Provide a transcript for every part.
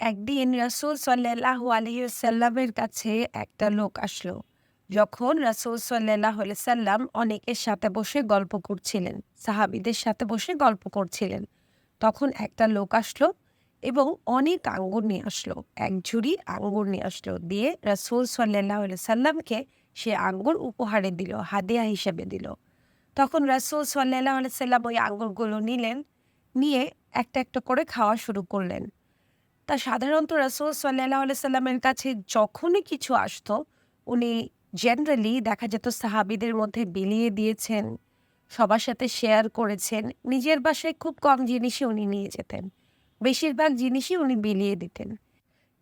একদিন রাসূল সাল্লাল্লাহু আলাইহি ওয়াসাল্লামের কাছে একটা লোক আসলো। যখন রাসূল সাল্লাল্লাহু আলাইহি ওয়াসাল্লাম অনেকের সাথে বসে গল্প করছিলেন, সাহাবীদের সাথে বসে গল্প করছিলেন। তখন একটা লোক আসলো এবং অনেক আঙ্গুর নিয়ে আসলো। এক ঝুড়ি আঙ্গুর নিয়ে আসলো। দিয়ে রাসূল সাল্লাল্লাহু আলাইহি ওয়াসাল্লামকে সে আঙ্গুর উপহারে দিল, হাদিয়া হিসেবে দিল। তখন রাসূল সাল্লাল্লাহু আলাইহি ওয়াসাল্লাম ওই আঙ্গুরগুলো নিলেন, নিয়ে একটা, একটা করে খাওয়া শুরু করলেন। তা সাধারণত রাসূল আলাইহি সাল্লামের কাছে যখনই কিছু আসতো, উনি জেনারেলি দেখা যেত সাহাবিদের মধ্যে বিলিয়ে দিয়েছেন, সবার সাথে শেয়ার করেছেন। নিজের বাসায় খুব কম জিনিসই উনি নিয়ে যেতেন। বেশিরভাগ জিনিসই উনি বিলিয়ে দিতেন।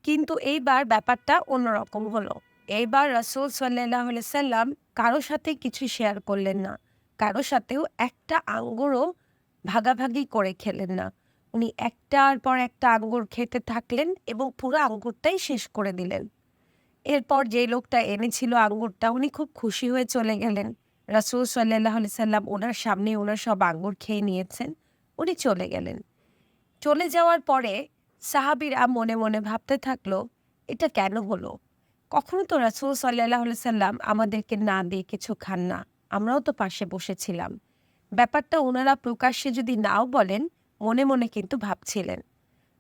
কিন্তু এইবার ব্যাপারটা অন্যরকম হলো। এইবার রাসূল আলাইহি সাল্লাম কারও সাথে কিছু শেয়ার করলেন না। কারও সাথেও একটা আঙ্গুরও ভাগাভাগি করে খেলেন না। উনি একটার পর একটা আঙ্গুর খেতে থাকলেন এবং পুরো আঙ্গুরটাই শেষ করে দিলেন। এরপর যে লোকটা এনেছিল আঙ্গুরটা উনি খুব খুশি হয়ে চলে গেলেন। রাসূল আলাইহি সাল্লাম উনার সামনেই উনার সব আঙ্গুর খেয়ে নিয়েছেন। উনি চলে গেলেন। চলে যাওয়ার পরে সাহাবীরা মনে, মনে ভাবতে থাকল, এটা কেন হলো? কখনো তো রাসূল আলাইহি সাল্লাম আমাদেরকে না দিয়ে কিছু খান না। আমরাও তো পাশে বসেছিলাম। ব্যাপারটা ওনারা প্রকাশ্যে যদি নাও বলেন, মনে, মনে কিন্তু ভাবছিলেন।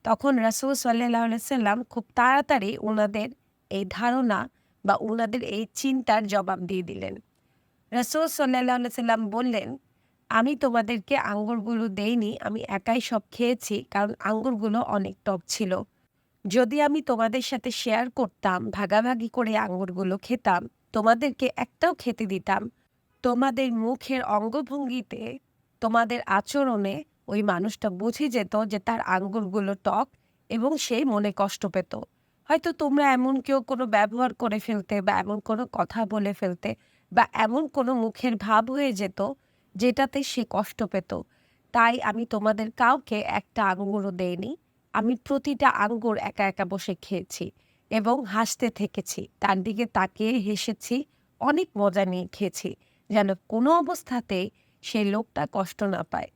তখন রাসূল আলাইহি সাল্লাম খুব তাড়াতাড়ি ওনাদের এই ধারণা বা ওনাদের এই চিন্তার জবাব দিয়ে দিলেন। রাসূল আলাইহি সাল্লাম বললেন, আমি তোমাদেরকে আঙ্গুরগুলো দেইনি, আমি একাই সব খেয়েছি কারণ আঙ্গুরগুলো অনেক টক ছিল। যদি আমি তোমাদের সাথে শেয়ার করতাম, ভাগাভাগি করে আঙ্গুরগুলো খেতাম, তোমাদেরকে একটাও খেতে দিতাম, তোমাদের মুখের অঙ্গভঙ্গিতে, তোমাদের আচরণে ওই মানুষটা বুঝে যেত যে তার আঙ্গুরগুলো টক এবং সে মনে কষ্ট পেত। হয়তো তোমরা এমন কেউ কোনো ব্যবহার করে ফেলতে বা এমন কোনো কথা বলে ফেলতে বা এমন কোনো মুখের ভাব হয়ে যেত যেটাতে সে কষ্ট পেত। তাই আমি তোমাদের কাউকে একটা আঙ্গুরও দেইনি। আমি প্রতিটা আঙ্গুর একা, একা বসে খেয়েছি এবং হাসতে থেকেছি। তার দিকে তাকিয়ে হেসেছি, অনেক মজা নিয়ে খেয়েছি। যেন কোনো অবস্থাতেই সেই লোকটা কষ্ট না পায়।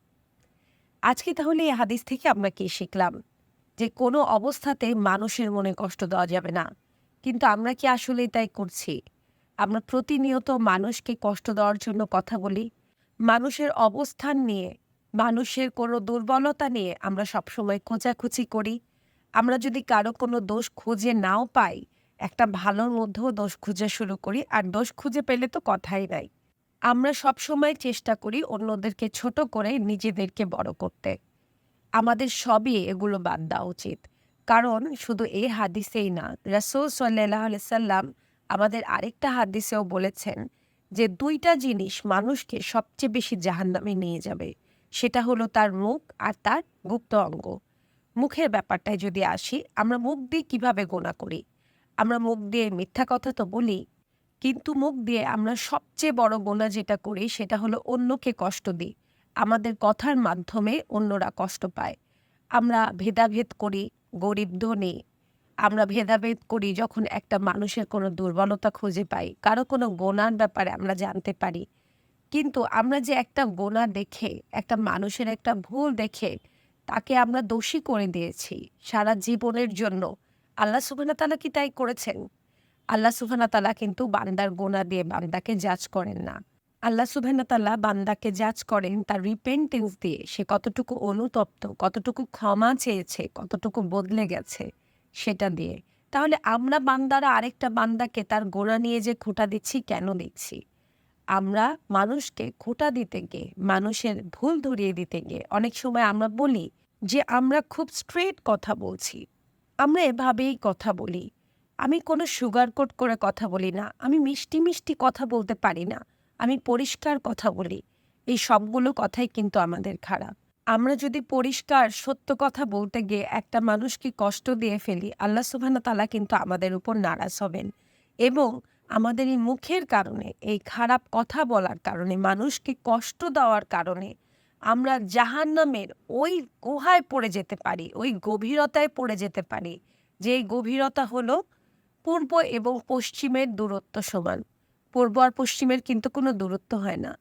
আজকে তাহলে এই হাদিস থেকে আমরা কি শিখলাম? যে কোনো অবস্থাতে মানুষের মনে কষ্ট দেওয়া যাবে না। কিন্তু আমরা কি আসলেই তাই করছি? আমরা প্রতিনিয়ত মানুষকে কষ্ট দেওয়ার জন্য কথা বলি। মানুষের অবস্থান নিয়ে, মানুষের কোনো দুর্বলতা নিয়ে আমরা সবসময় খোঁচাখুচি করি। আমরা যদি কারও কোনো দোষ খুঁজে নাও পাই, একটা ভালোর মধ্যেও দোষ খুঁজা শুরু করি আর দোষ খুঁজে পেলে তো কথাই নাই। আমরা সবসময় চেষ্টা করি অন্যদেরকে ছোট করে নিজেদেরকে বড় করতে। আমাদের সবই এগুলো বাদ দেওয়া উচিত। কারণ শুধু এই হাদিসেই না, রাসূল আলাইহি সাল্লাম আমাদের আরেকটা হাদিসেও বলেছেন যে দুইটা জিনিস মানুষকে সবচেয়ে বেশি জাহান্নামে নিয়ে যাবে। সেটা হলো তার মুখ আর তার গুপ্ত অঙ্গ। মুখের ব্যাপারটায় যদি আসি, আমরা মুখ দিয়ে কীভাবে গোনা করি? আমরা মুখ দিয়ে মিথ্যা কথা তো বলি, কিন্তু মুখ দিয়ে আমরা সবচেয়ে বড় গোনা যেটা করি সেটা হলো অন্যকে কষ্ট দিই। আমাদের কথার মাধ্যমে অন্যরা কষ্ট পায়। আমরা ভেদাভেদ করি, গরিব ধনী। আমরা ভেদাভেদ করি যখন একটা মানুষের কোনো দুর্বলতা খুঁজে পাই, কারও কোনো গোনার ব্যাপারে আমরা জানতে পারি। কিন্তু আমরা যে একটা গোনা দেখে, একটা মানুষের একটা ভুল দেখে তাকে আমরা দোষী করে দিয়েছি সারা জীবনের জন্য। আল্লাহ সুবহানাহু তাআলা কি তাই করেছেন? আল্লাহ সুবহানাহু তাআলা কিন্তু বান্দার গোনা দিয়ে বান্দাকে জাজ করেন না। আল্লাহ সুবহানাহু তাআলা বান্দাকে জাজ করেন তার রিপেন্টেন্স দিয়ে। সে কতটুকু অনুতপ্ত, কতটুকু ক্ষমা চেয়েছে, কতটুকু বদলে গেছে সেটা দিয়ে। তাহলে আমরা বান্দারা আরেকটা বান্দাকে তার গোনা নিয়ে যে খোঁটা দিচ্ছি কেন দিচ্ছি? আমরা মানুষকে খোঁটা দিতে গিয়ে, মানুষের ভুল ধরিয়ে দিতে গিয়ে অনেক সময় আমরা বলি যে আমরা খুব স্ট্রেট কথা বলছি। আমরা এভাবেই কথা বলি। আমি কোনো সুগার-কোট করে কথা বলি না। আমি মিষ্টি, মিষ্টি কথা বলতে পারি না। আমি পরিষ্কার কথা বলি। এই সবগুলো কথাই কিন্তু আমাদের খারাপ। আমরা যদি পরিষ্কার সত্য কথা বলতে গিয়ে একটা মানুষকে কষ্ট দিয়ে ফেলি, আল্লাহ সুবহানাহু তাআলা কিন্তু আমাদের উপর নারাজ হবেন এবং আমাদের এই মুখের কারণে, এই খারাপ কথা বলার কারণে, মানুষকে কষ্ট দেওয়ার কারণে আমরা জাহান্নামের ওই গুহায় পড়ে যেতে পারি, ওই গভীরতায় পড়ে যেতে পারি, যেই গভীরতা হলো পূর্ব এবং পশ্চিমের দূরত্ব সমান। পূর্ব আর পশ্চিমের কিন্তু কোনো দূরত্ব হয় না।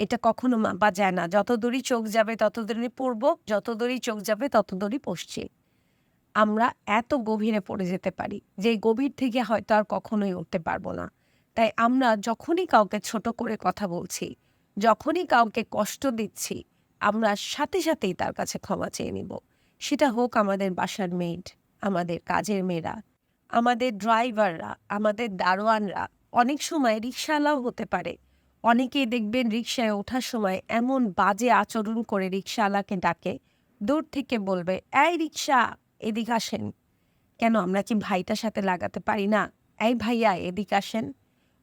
এটা কখনো মাপা যায় না। যত দূরই চোখ যাবে তত দূরই পূর্ব, যত দূরই চোখ যাবে তত দূরই পশ্চিম। আমরা এত গভীরে পড়ে যেতে পারি যে গভীর থেকে হয়তো আর কখনোই উঠতে পারব না তাই আমরা যখনই কাউকে ছোট করে কথা বলছি যখনই কাউকে কষ্ট দিচ্ছি আমরা সাথে সাথেই তার কাছে ক্ষমা চেয়ে নিব সেটা হোক আমাদের বাসার মেড আমাদের কাজের মেয়েরা আমাদের ড্রাইভাররা, আমাদের দারোয়ানরা অনেক সময় রিক্সাওয়ালাও হতে পারে। অনেকেই দেখবেন রিক্সায় ওঠার সময় এমন বাজে আচরণ করে রিক্সাওয়ালাকে ডাকে। দূর থেকে বলবে, এই রিক্সা এদিকে আসেন। কেন, আমরা কি ভাইটার সাথে লাগাতে পারি না? এই ভাইয়া, এদিকে আসেন।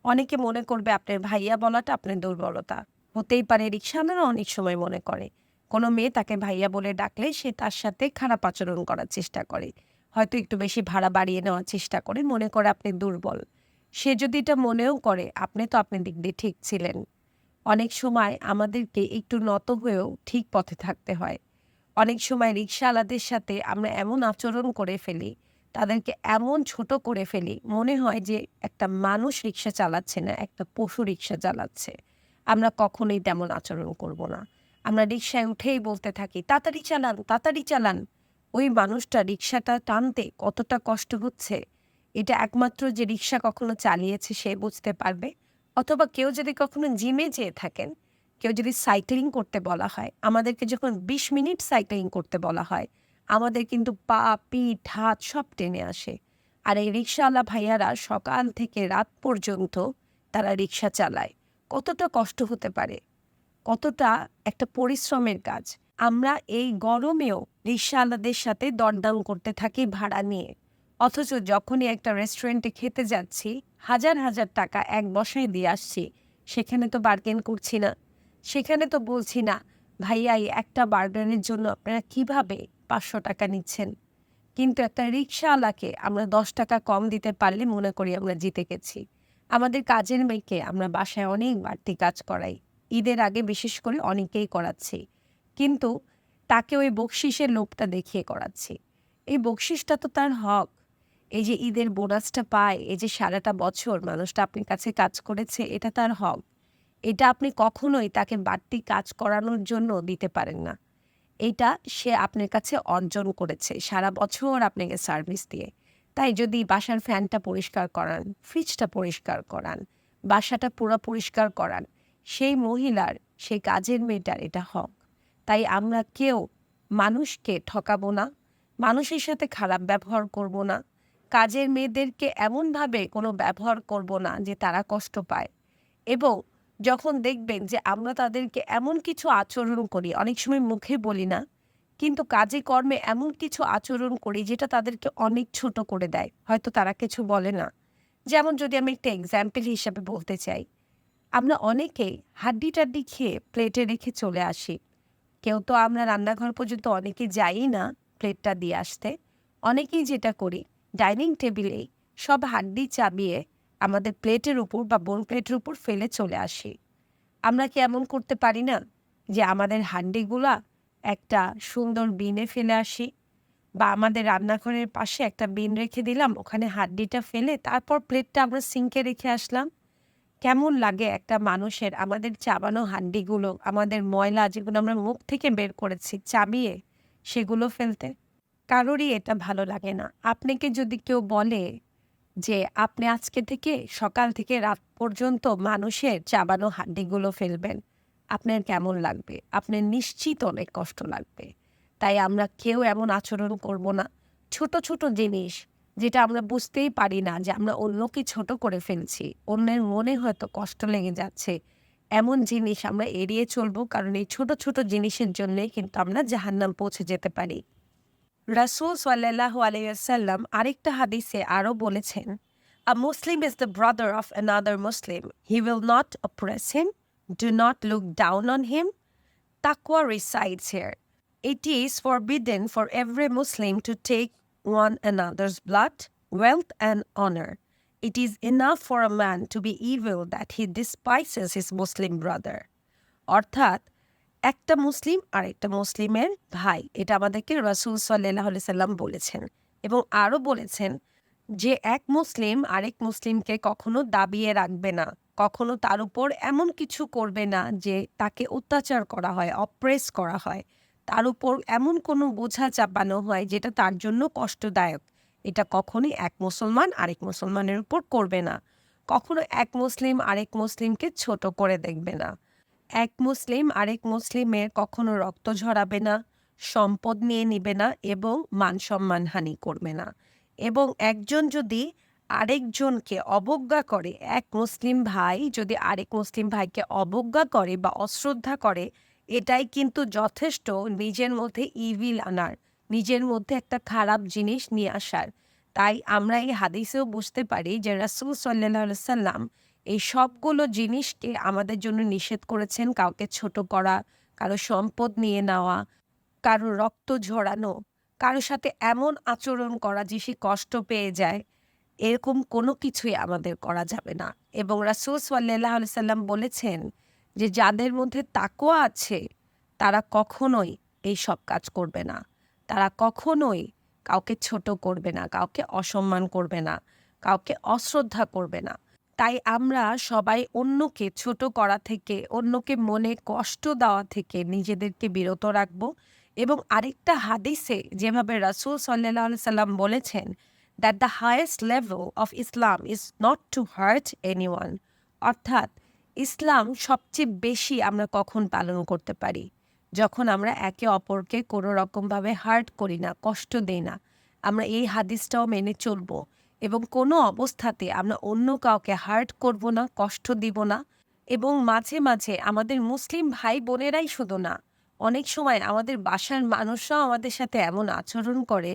অনেকে মনে করবে, আপনার ভাইয়া বলাটা আপনার দুর্বলতা। হতেই পারে রিক্সাওয়ালারা অনেক সময় মনে করে। কোনো মেয়ে তাকে ভাইয়া বলে ডাকলে সে তার সাথে খারাপ আচরণ করার চেষ্টা করে। হয়তো একটু বেশি ভাড়া বাড়িয়ে নেওয়ার চেষ্টা করে, মনে করে আপনি দুর্বল। সে যদি এটা মনেও করে, আপনি তো আপনি দিক দিয়ে ঠিক ছিলেন। অনেক সময় আমাদেরকে একটু নত হয়েও ঠিক পথে থাকতে হয়। অনেক সময় রিক্সাওয়ালাদের সাথে আমরা এমন আচরণ করে ফেলি, তাদেরকে এমন ছোট করে ফেলি, মনে হয় যে একটা মানুষ রিক্সা চালাচ্ছে না, একটা পশু রিক্সা চালাচ্ছে। আমরা কখনোই তেমন আচরণ করব না। আমরা রিক্সায় উঠেই বলতে থাকি, তাড়াতাড়ি চালান তাড়াতাড়ি চালান। ওই মানুষটা রিক্সাটা টানতে কতটা কষ্ট হচ্ছে? এটা একমাত্র যে রিক্সা কখনো চালিয়েছে সে বুঝতে পারবে। অথবা কেউ যদি কখনো জিমে যেয়ে থাকেন, কেউ যদি সাইক্লিং করতে বলা হয়, আমাদেরকে যখন বিশ মিনিট সাইক্লিং করতে বলা হয়, আমাদের কিন্তু পা, পিঠ, হাত সব টেনে আসে। আর এই রিক্সাওয়ালা ভাইয়ারা সকাল থেকে রাত পর্যন্ত তারা রিক্সা চালায়। কতটা কষ্ট হতে পারে? কতটা একটা পরিশ্রমের কাজ। আমরা এই গরমেও রিক্সাওয়ালাদের সাথে দরদাম করতে থাকি ভাড়া নিয়ে। অথচ যখনই একটা রেস্টুরেন্টে খেতে যাচ্ছি, হাজার হাজার টাকা এক বসায় দিয়ে আসছি, সেখানে তো বার্গেন করছি না। সেখানে তো বলছি, না, ভাইয়া, এই একটা বার্গারের জন্য আপনারা কীভাবে পাঁচশো টাকা নিচ্ছেন? কিন্তু একটা রিক্সাওয়ালাকে আমরা দশ টাকা কম দিতে পারলে মনে করি আমরা জিতে গেছি। আমাদের কাজের মেয়েকে আমরা বাসায় অনেক বাড়তি কাজ করাই। ঈদের আগে বিশেষ করে অনেকেই করাচ্ছি। কিন্তু তাকে ওই বকশিসের লোকটা দেখিয়ে করাচ্ছি। এই বকশিসটা তো তার হক। এই যে ঈদের বোনাসটা পায়, এই যে সারাটা বছর মানুষটা আপনার কাছে কাজ করেছে, এটা তার হক। এটা আপনি কখনোই তাকে বাড়তি কাজ করানোর জন্য দিতে পারেন না। এটা সে আপনার কাছে অর্জন করেছে, সারা বছর আপনাকে সার্ভিস দিয়ে। তাই যদি বাসার ফ্যানটা পরিষ্কার করান, ফ্রিজটা পরিষ্কার করান, বাসাটা পুরো পরিষ্কার করান, সেই মহিলার, সেই কাজের মেয়েটার এটা হক। তাই আমরা কেউ মানুষকে ঠকাবো না, মানুষের সাথে খারাপ ব্যবহার করব না, কাজের মেয়েদেরকে এমনভাবে কোনো ব্যবহার করব না যে তারা কষ্ট পায়। এবং যখন দেখবেন যে আমরা তাদেরকে এমন কিছু আচরণ করি, অনেক সময় মুখে বলি না, কিন্তু কাজে কর্মে এমন কিছু আচরণ করি যেটা তাদেরকে অনেক ছোট করে দেয়, হয়তো তারা কিছু বলে না। যেমন যদি আমি একটা এক্সাম্পল হিসাবে বলতে চাই, আমরা অনেকেই হাড্ডি টাড্ডি খেয়ে প্লেটে রেখে চলে আসি। কেউ তো আমরা রান্নাঘর পর্যন্ত অনেকে যাই না প্লেটটা দিয়ে আসতে। অনেকেই যেটা করি ডাইনিং টেবিলেই সব হাড্ডি চাবিয়ে আমাদের প্লেটের উপর বা বোন প্লেটের উপর ফেলে চলে আসি। আমরা কি এমন করতে পারি না যে আমাদের হাড্ডিগুলা একটা সুন্দর বিনে ফেলে আসি বা আমাদের রান্নাঘরের পাশে একটা বিন রেখে দিলাম, ওখানে হাড্ডিটা ফেলে তারপর প্লেটটা আমরা সিঙ্কে রেখে আসলাম? কেমন লাগে একটা মানুষের? আমাদের চাবানো হাড্ডিগুলো আমাদের ময়লা যেগুলো আমরা মুখ থেকে বের করেছি, চাবিয়ে সেগুলো ফেলতে কারোরই এটা ভালো লাগে না। আপনাকে যদি কেউ বলে যে, আপনি আজকে থেকে সকাল থেকে রাত পর্যন্ত মানুষের চাবানো হাড্ডিগুলো ফেলবেন, আপনার কেমন লাগবে? আপনার নিশ্চিত অনেক কষ্ট লাগবে। তাই আমরা কেউ এমন আচরণ করব না। ছোট ছোট জিনিস যেটা আমরা বুঝতেই পারি না যে আমরা অন্যকে ছোট করে ফেলছি অন্যের মনে হয়তো কষ্ট লেগে যাচ্ছে এমন জিনিস আমরা এড়িয়ে চলবো কারণ এই ছোট ছোট জিনিসের জন্যই কিন্তু আমরা জাহান্নাম পৌঁছে যেতে পারি রাসুল সাল্লাহ আলাইসাল্লাম আরেকটা হাদিসে আরও বলেছেন, A Muslim is the brother of another Muslim. He not not oppress him. Do not look down on him. Taqwa resides here. It is forbidden for every Muslim to take one another's blood, wealth, and honor. It is enough for a man to be evil that he despises his Muslim brother. অর্থাৎ একটা মুসলিম আর একটা মুসলিমের ভাই এটা আমাদেরকে রসুল সাল্লাহ সাল্লাম বলেছেন এবং আরও বলেছেন যে এক মুসলিম আরেক মুসলিমকে কখনো দাবিয়ে রাখবে না কখনো তার উপর এমন কিছু করবে না যে তাকে অত্যাচার করা হয় অপ্রেস করা হয় তার উপর এমন কোনো বোঝা চাপানো হয় যেটা তার জন্য কষ্টদায়ক। এটা কখনোই এক মুসলমান আরেক মুসলমানের উপর করবে না। কখনো এক মুসলিম আরেক মুসলিমকে ছোট করে দেখবে না। এক মুসলিম আরেক মুসলিমের কখনো রক্ত ঝরাবে না, সম্পদ নিয়ে নিবে না এবং মান সম্মান হানি করবে না। এবং একজন যদি আরেকজনকে অবজ্ঞা করে, এক মুসলিম ভাই যদি আরেক মুসলিম ভাইকে অবজ্ঞা করে বা অশ্রদ্ধা করে এটাই কিন্তু যথেষ্ট নিজের মধ্যে ইভিল আনার, নিজের মধ্যে একটা খারাপ জিনিস নিয়ে আসার। তাই আমরা এই হাদিসেও বুঝতে পারি যে রাসুল সাল্লাহ সাল্লাম এই সবগুলো জিনিসকে আমাদের জন্য নিষেধ করেছেন কাউকে ছোট করা, কারও সম্পদ নিয়ে নেওয়া, কারও রক্ত ঝরানো, কারও সাথে এমন আচরণ করা যে সে কষ্ট পেয়ে যায়। এরকম কোনো কিছুই আমাদের করা যাবে না। এবং রাসুল সাল্লাহ সাল্লাম বলেছেন যে যাদের মধ্যে তাকোয়া আছে, তারা কখনোই এই সব কাজ করবে না। তারা কখনোই কাউকে ছোট করবে না, কাউকে অসম্মান করবে না, কাউকে অশ্রদ্ধা করবে না। তাই আমরা সবাই অন্যকে ছোট করা থেকে, অন্যকে মনে কষ্ট দেওয়া থেকে নিজেদেরকে বিরত রাখব এবং আরেকটা হাদিসে যেভাবে রাসুল সাল্লাহ সাল্লাম বলেছেন that the highest level of Islam is not to hurt anyone অর্থাৎ ইসলাম সবচেয়ে বেশি আমরা কখন পালন করতে পারি? যখন আমরা একে অপরকে কোনো রকমভাবে হার্ট করি না, কষ্ট দেই না, আমরা এই হাদিসটাও মেনে চলব এবং কোনো অবস্থাতে আমরা অন্য কাউকে হার্ট করব না, কষ্ট দিব না এবং মাঝে মাঝে আমাদের মুসলিম ভাই বোনেরাই শুধু না, অনেক সময় আমাদের বাসার মানুষরাও আমাদের সাথে এমন আচরণ করে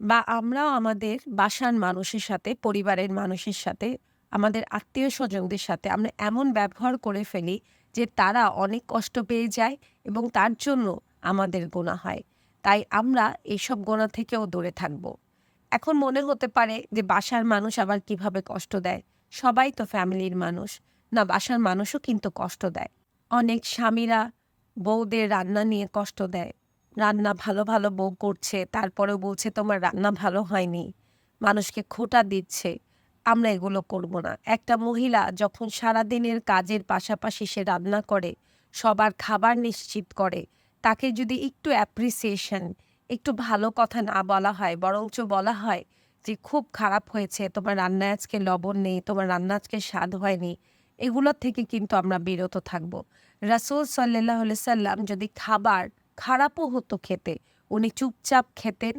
বা আমরাও আমাদের বাসার মানুষের সাথে, পরিবারের মানুষের সাথে আমাদের আত্মীয় স্বজনদের সাথে আমরা এমন ব্যবহার করে ফেলি যে তারা অনেক কষ্ট পেয়ে যায় এবং তার জন্য আমাদের গোনা হয়। তাই আমরা এইসব গোনা থেকেও দূরে থাকব। এখন মনে হতে পারে যে বাসার মানুষ আবার কীভাবে কষ্ট দেয়? সবাই তো ফ্যামিলির মানুষ। না, বাসার মানুষও কিন্তু কষ্ট দেয়। অনেক স্বামীরা বউদের রান্না নিয়ে কষ্ট দেয়। রান্না ভালো ভালো বউ করছে, তারপরেও বলছে, তোমার রান্না ভালো হয়নি। মানুষকে খোটা দিচ্ছে। আমরা এগুলো করব না। একটা মহিলা যখন সারাদিনের কাজের পাশাপাশি সে রান্না করে, সবার খাবার নিশ্চিত করে, তাকে যদি একটু অ্যাপ্রিসিয়েশন একটু ভালো কথা না বলা হয়, বরঞ্চ বলা হয় যে, খুব খারাপ হয়েছে, তোমার রান্না আজকে লবণ নেই, তোমার রান্না আজকে স্বাদ হয়নি, এগুলোর থেকে কিন্তু আমরা বিরত থাকব। রাসুল সাল্লাহ সাল্লাম যদি খাবার খারাপও হতো খেতে, উনি চুপচাপ খেতেন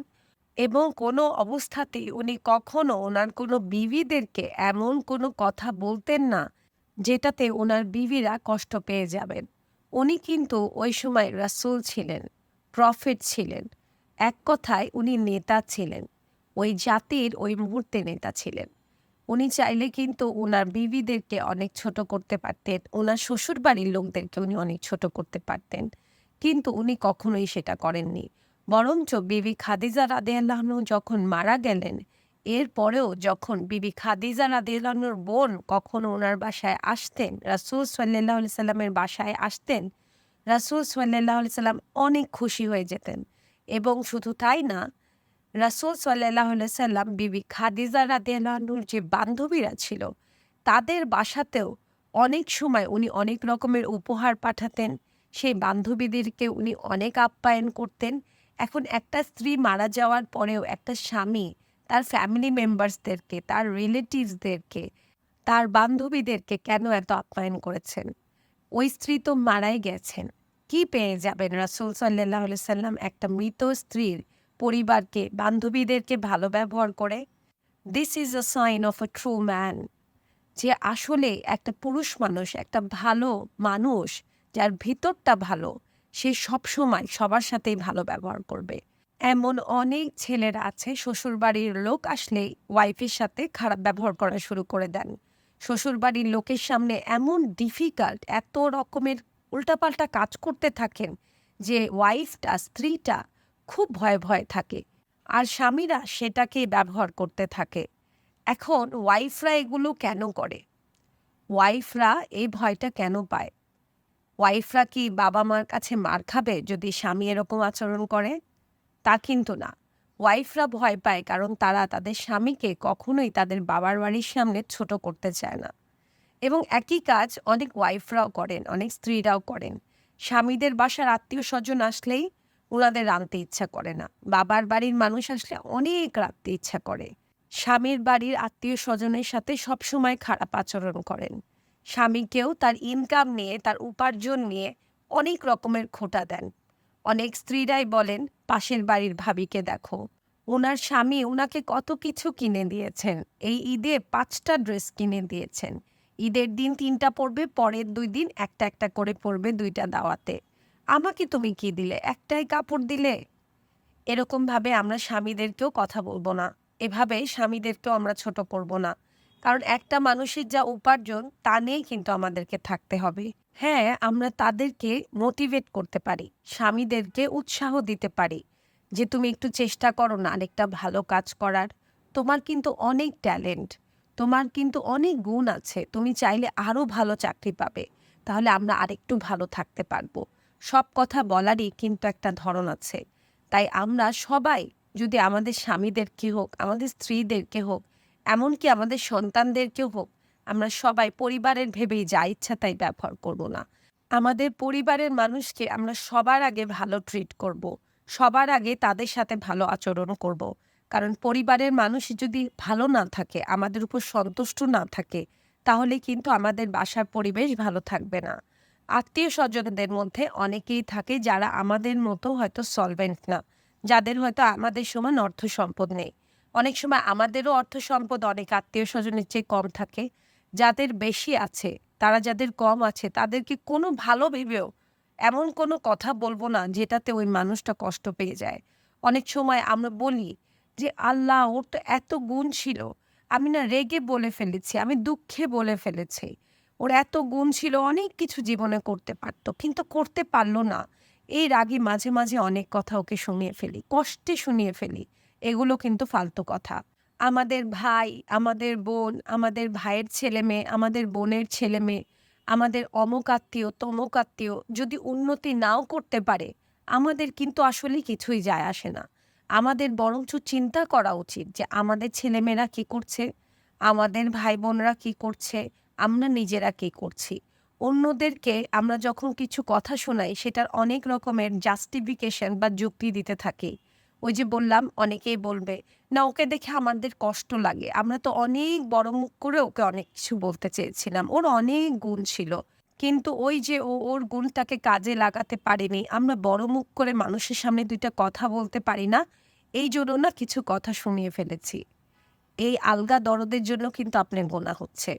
এবং কোনো অবস্থাতেই উনি কখনো ওনার কোনো বিবিদেরকে এমন কোনো কথা বলতেন না, যেটাতে ওনার বিবিরা কষ্ট পেয়ে যাবেন। উনি কিন্তু ওই সময় রাসুল ছিলেন, প্রফেট ছিলেন, এক কথায় উনি নেতা ছিলেন, ওই জাতির ওই মুহূর্তে নেতা ছিলেন। উনি চাইলে কিন্তু ওনার বিবিদেরকে অনেক ছোট করতে পারতেন ওনার শ্বশুর বাড়ির লোকদেরকে উনি অনেক ছোট করতে পারতেন, কিন্তু উনি কখনোই সেটা করেননি। বরঞ্চ বিবি খাদিজা রাদেয়াল্লাহনু যখন মারা গেলেন, এরপরেও যখন বিবি খাদিজা রাদেয়াল্লাহনুর বোন কখনো ওনার বাসায় আসতেন, রাসুল সাল্লাহ সাল্লামের বাসায় আসতেন, রাসুল সাল্লাহ সাল্লাম অনেক খুশি হয়ে যেতেন। এবং শুধু তাই না, রাসুল সাল্লাহ সাল্লাম বিবি খাদিজা রাদেয়াল্লাহনুর যে বান্ধবীরা ছিল, তাদের বাসাতেও অনেক সময় উনি অনেক রকমের উপহার পাঠাতেন। সেই বান্ধবীদেরকে উনি অনেক আপ্যায়ন করতেন। এখন একটা স্ত্রী মারা যাওয়ার পরেও একটা স্বামী তার ফ্যামিলি মেম্বার্সদেরকে তার রিলেটিভসদেরকে তার বান্ধবীদেরকে কেন এত আপ্যায়ন করেছেন? ওই স্ত্রী তো মারাই গেছেন। কি পেয়ে যাবেন? রাসুল সাল্লাহ সাল্লাম একটা মৃত স্ত্রীর পরিবারকে, বান্ধবীদেরকে ভালো ব্যবহার করে? This is a sign of a true man যে আসলে একটা পুরুষ মানুষ, একটা ভালো মানুষ, যার ভিতরটা ভালো সে সবসময় সবার সাথেই ভালো ব্যবহার করবে। এমন অনেক ছেলেরা আছে, শ্বশুরবাড়ির লোক আসলে ওয়াইফের সাথে খারাপ ব্যবহার করা শুরু করে দেন। শ্বশুরবাড়ির লোকের সামনে এমন ডিফিকাল্ট এত রকমের উল্টাপাল্টা কাজ করতে থাকেন যে ওয়াইফটা স্ত্রীটা খুব ভয়ে ভয়ে থাকে আর স্বামীরা সেটাকে ব্যবহার করতে থাকে। এখন ওয়াইফরা এগুলো কেন করে? ওয়াইফরা এই ভয়টা কেন পায়? ওয়াইফরা কি বাবা মার কাছে মার খাবে যদি স্বামী এরকম আচরণ করে? তা কিন্তু না। ওয়াইফরা ভয় পায় কারণ তারা তাদের স্বামীকে কখনোই তাদের বাবার বাড়ির সামনে ছোট করতে চায় না। এবং একই কাজ অনেক ওয়াইফরাও করেন, অনেক স্ত্রীরাও করেন। স্বামীদের বাসার আত্মীয় স্বজন আসলেই ওনাদের রাঁধতে ইচ্ছা করে না। বাবার বাড়ির মানুষ আসলে অনেক রাঁধতে ইচ্ছা করে। স্বামীর বাড়ির আত্মীয় স্বজনের সাথে সবসময় খারাপ আচরণ করেন। স্বামীকেও তার ইনকাম নিয়ে, তার উপার্জন নিয়ে অনেক রকমের খোটা দেন। অনেক স্ত্রীরাই বলেন, পাশের বাড়ির ভাবিকে দেখো। ওনার স্বামী ওনাকে কত কিছু কিনে দিয়েছেন। এই ঈদে পাঁচটা ড্রেস কিনে দিয়েছেন। ঈদের দিন তিনটা পড়বে পরের দুই দিন একটা একটা করে পড়বে দুইটা দাওয়াতে। আমাকে তুমি কি দিলে? একটাই কাপড় দিলে? এরকমভাবে আমরা স্বামীদেরকেও কথা বলব না। এভাবে স্বামীদেরকেও আমরা ছোট করব না। কারণ একটা মানুষের যা উপার্জন, তা নিয়েই কিন্তু আমাদেরকে থাকতে হবে। হ্যাঁ আমরা তাদেরকে মোটিভেট করতে পারি, স্বামীদেরকে উৎসাহ দিতে পারি যে তুমি একটু চেষ্টা করো না, আরেকটা ভালো কাজ করার। তোমার কিন্তু অনেক ট্যালেন্ট তোমার কিন্তু অনেক গুণ আছে, তুমি চাইলে আরও ভালো চাকরি পাবে, তাহলে আমরা আরেকটু ভালো থাকতে পারব। সব কথা বলারই কিন্তু একটা ধরন আছে। তাই আমরা সবাই, যদি আমাদের স্বামীদেরকে হোক, আমাদের স্ত্রীদেরকে হোক এমনকি আমাদের সন্তানদেরকেও হোক, আমরা সবাই পরিবারের ভেবেই যা ইচ্ছা তাই ব্যবহার করব না আমাদের পরিবারের মানুষকে আমরা সবার আগে ভালো ট্রিট করব। সবার আগে তাদের সাথে ভালো আচরণ করব। কারণ পরিবারের মানুষ যদি ভালো না থাকে, আমাদের উপর সন্তুষ্ট না থাকে, তাহলে কিন্তু আমাদের বাসার পরিবেশ ভালো থাকবে না আত্মীয় স্বজনদের মধ্যে অনেকেই থাকে যারা আমাদের মতো হয়তো সলভেন্ট না, যাদের হয়তো আমাদের সমান অর্থ সম্পদ নেই অনেক সময় আমাদেরও অর্থ সম্পদ অনেক আত্মীয় স্বজনের চেয়ে কম থাকে। যাদের বেশি আছে, তারা যাদের কম আছে, তাদেরকে কোনো ভালো ভেবেও এমন কোনো কথা বলব না যেটাতে ওই মানুষটা কষ্ট পেয়ে যায়। অনেক সময় আমরা বলি যে, আল্লাহ, ওর তো এত গুণ ছিল। আমি না রেগে বলে ফেলেছি, আমি দুঃখে বলে ফেলেছি। ওর এত গুণ ছিল, অনেক কিছু জীবনে করতে পারতো, কিন্তু করতে পারল না। এই রাগে মাঝে মাঝে অনেক কথা ওকে শুনিয়ে ফেলি, কষ্টে শুনিয়ে ফেলি। এগুলো কিন্তু ফালতু কথা। আমাদের ভাই, আমাদের বোন, আমাদের ভাইয়ের ছেলে মেয়ে, আমাদের বোনের ছেলে মেয়ে, আমাদের অমুক আত্মীয়, তমুক আত্মীয় যদি উন্নতি নাও করতে পারে, আমাদের কিন্তু আসলে কিছুই যায় আসে না। আমাদের বরঞ্চ চিন্তা করা উচিত যে আমাদের ছেলেমেয়েরা কী করছে, আমাদের ভাই বোনরা কী করছে, আমরা নিজেরা কী করছি। অন্যদেরকে আমরা যখন কিছু কথা শোনাই, সেটার অনেক রকমের জাস্টিফিকেশন বা যুক্তি দিতে থাকি। ওই যে বললাম, অনেকেই বলবে, না, ওকে দেখে আমাদের কষ্ট লাগে। আমরা তো অনেক বড় মুখ করে ওকে অনেক কিছু বলতে চেয়েছিলাম। ওর অনেক গুণ ছিল। কিন্তু ওই যে ও, ওর গুণটাকে কাজে লাগাতে পারেনি, আমরা বড় মুখ করে মানুষের সামনে দুইটা কথা বলতে পারি না, এই জন্য না কিছু কথা শুনিয়ে ফেলেছি। এই আলগা দরদের জন্য কিন্তু আপনার গোনা হচ্ছে।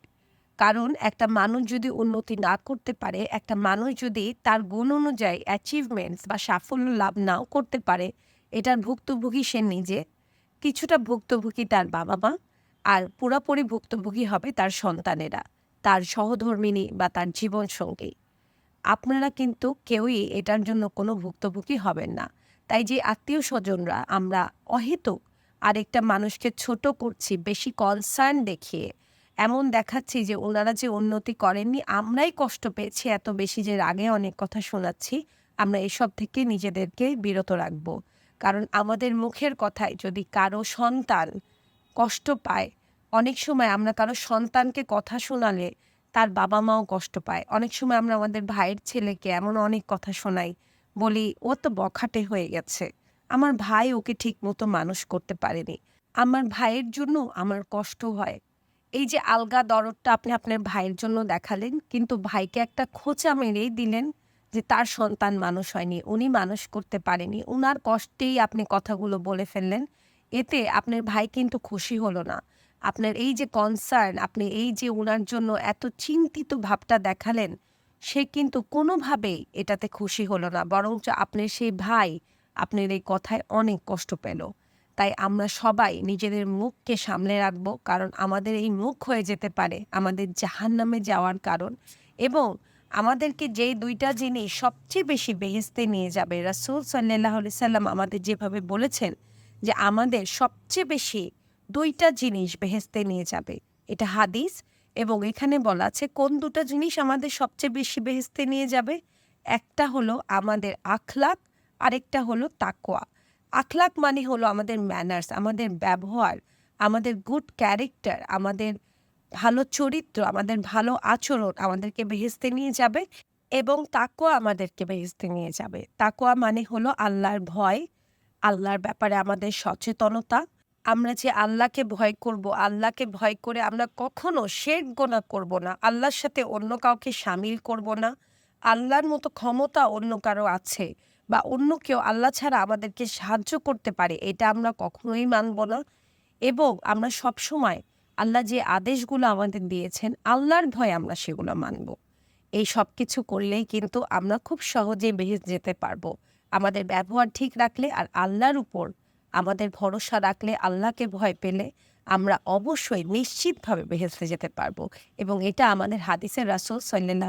কারণ একটা মানুষ যদি উন্নতি না করতে পারে, একটা মানুষ যদি তার গুণ অনুযায়ী অ্যাচিভমেন্টস বা সাফল্য লাভ নাও করতে পারে এটার ভুক্তভোগী সে নিজে। কিছুটা ভুক্তভোগী তার বাবা মা আর পুরোপুরি ভুক্তভোগী হবে তার সন্তানেরা, তার সহধর্মিনী বা তার জীবনসঙ্গী আপনারা কিন্তু কেউই এটার জন্য কোনো ভুক্তভোগী হবেন না। তাই যে আত্মীয় স্বজনরা আমরা অহেতুক আরেকটা মানুষকে ছোট করছি, বেশি কনসার্ন দেখিয়ে, এমন দেখাচ্ছি যে ওনারা যে উন্নতি করেননি, আমরাই কষ্ট পেয়েছি, এত বেশি যে রাগে অনেক কথা শোনাচ্ছি, আমরা এসব থেকে নিজেদেরকে বিরত রাখব। কারণ আমাদের মুখের কথায় যদি কারও সন্তান কষ্ট পায়, অনেক সময় আমরা কারও সন্তানকে কথা শোনালে তার বাবা মাও কষ্ট পায়। অনেক সময় আমরা আমাদের ভাইয়ের ছেলেকে এমন অনেক কথা শোনাই, বলি, ও তো বখাটে হয়ে গেছে। আমার ভাই ওকে ঠিক মতো মানুষ করতে পারেনি। আমার ভাইয়ের জন্য আমার কষ্ট হয়। এই যে আলগা দরদটা আপনি আপনার ভাইয়ের জন্য দেখালেন, কিন্তু ভাইকে একটা খোঁচা মেরেই দিলেন যে তার সন্তান মানুষ হয়নি, উনি মানুষ করতে পারেনি, উনার কষ্টেই আপনি কথাগুলো বলে ফেললেন, এতে আপনার ভাই কিন্তু খুশি হলো না। আপনার এই যে কনসার্ন আপনি এই যে উনার জন্য এত চিন্তিত ভাবটা দেখালেন, সে কিন্তু কোনোভাবেই এটাতে খুশি হলো না, বরঞ্চ আপনার সেই ভাই আপনার এই কথায় অনেক কষ্ট পেল। তাই আমরা সবাই নিজেদের মুখকে সামলে রাখব, কারণ আমাদের এই মুখ হয়ে যেতে পারে, আমাদের জাহান নামে যাওয়ার কারণ এবং আমাদেরকে যেই দুইটা জিনিস সবচেয়ে বেশি বেহেস্তে নিয়ে যাবে, রাসুল সাল্লাহ সাল্লাম আমাদের যেভাবে বলেছেন যে আমাদের সবচেয়ে বেশি দুইটা জিনিস বেহেস্তে নিয়ে যাবে, এটা হাদিস এবং এখানে বলা আছে কোন দুটা জিনিস আমাদের সবচেয়ে বেশি বেহেস্তে নিয়ে যাবে, একটা হলো আমাদের আখলাক, আরেকটা হলো তাকোয়া আখলাক মানে হলো আমাদের ম্যানার্স আমাদের ব্যবহার, আমাদের গুড ক্যারেক্টার আমাদের ভালো চরিত্র আমাদের ভালো আচরণ আমাদেরকে বেহেস্তে নিয়ে যাবে এবং তাকওয়া আমাদেরকে বেহেশতে নিয়ে যাবে। তাকওয়া মানে হলো আল্লাহর ভয়, আল্লাহর ব্যাপারে আমাদের সচেতনতা। আমরা যে আল্লাহকে ভয় করব, আল্লাহকে ভয় করে আমরা কখনো শিরক গোনা করব না। আল্লাহর সাথে অন্য কাউকে সামিল করব না। আল্লাহর মতো ক্ষমতা অন্য কারও আছে বা অন্য কেউ আল্লাহ ছাড়া আমাদেরকে সাহায্য করতে পারে এটা আমরা কখনোই মানব না। এবং আমরা সবসময় আল্লাহ যে আদেশগুলো আমাদের দিয়েছেন আল্লাহর ভয়ে আমরা সেগুলো মানব। এই সব কিছু করলেই কিন্তু আমরা খুব সহজেই বেহেশত যেতে পারব। আমাদের ব্যবহার ঠিক রাখলে আর আল্লাহর উপর আমাদের ভরসা রাখলে, আল্লাহকে ভয় পেলে আমরা অবশ্যই নিশ্চিতভাবে বেহেশতে যেতে পারব এবং এটা আমাদের হাদিসের রাসূল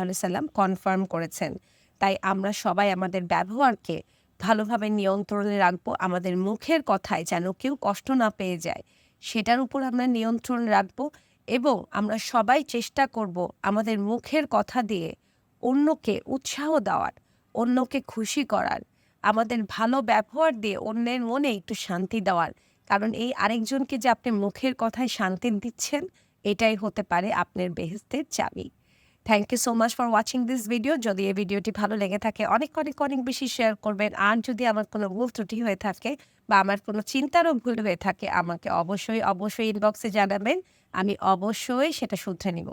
আলাইহি সাল্লাম কনফার্ম করেছেন। তাই আমরা সবাই আমাদের ব্যবহারকে ভালোভাবে নিয়ন্ত্রণে রাখব। আমাদের মুখের কথায় যেন কেউ কষ্ট না পেয়ে যায়, সেটার উপর আমরা নিয়ন্ত্রণ রাখব এবং আমরা সবাই চেষ্টা করব আমাদের মুখের কথা দিয়ে অন্যকে উৎসাহ দেওয়ার, অন্যকে খুশি করার, আমাদের ভালো ব্যবহার দিয়ে অন্যের মনে একটু শান্তি দেওয়ার। কারণ এই আরেকজনকে যে আপনি মুখের কথায় শান্তি দিচ্ছেন, এটাই হতে পারে আপনার বেহেস্তের চাবি। Thank you so much for watching this video. যদি এই ভিডিওটি ভালো লেগে থাকে অনেক, অনেক, অনেক বেশি শেয়ার করবেন। আর যদি আমার কোনো ভুল ত্রুটি হয়ে থাকে বা আমার কোনো চিন্তারও ভুল হয়ে থাকে আমাকে অবশ্যই, অবশ্যই ইনবক্সে জানাবেন। আমি অবশ্যই সেটা শুধরে নিব।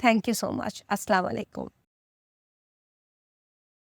Thank you so much. আসসালামু আলাইকুম।